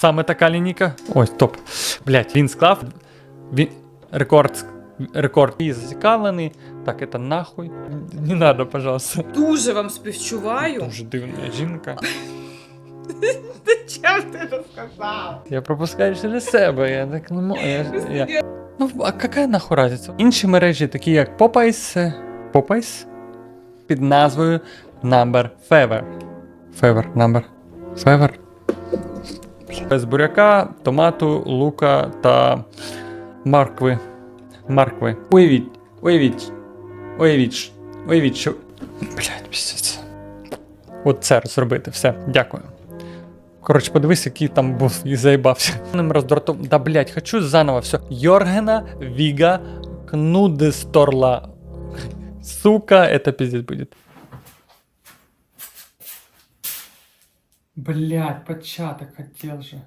Саме така лінійка. Ой, стоп. Блять, він склав. Він... Рекорд. Рекорд. І зацікавлений. Так, это нахуй. Не надо, пожалуйста. Дуже вам співчуваю. Дуже дивна жінка. Чим ти це сказав? Я пропускаю через себе. Я так не можу. Я, я... Ну, а яка нахуй разниця? Інші мережі, такі як Popeyes, е, Popeyes під назвою Number Fever. Fever, Number Fever. Без буряка, томату, лука та моркви. Моркви. Уявіть, уявіть, уявіть, уявіть, що. Блять, пісець. От це зробити, все, дякую. Коротше, подивись, який там був і заїбався. Ним роздратов... Да, блять, хочу заново все. Йоргена Віга Кнудесторла. Сука, это пиздец будет. Блять, початок хотел же.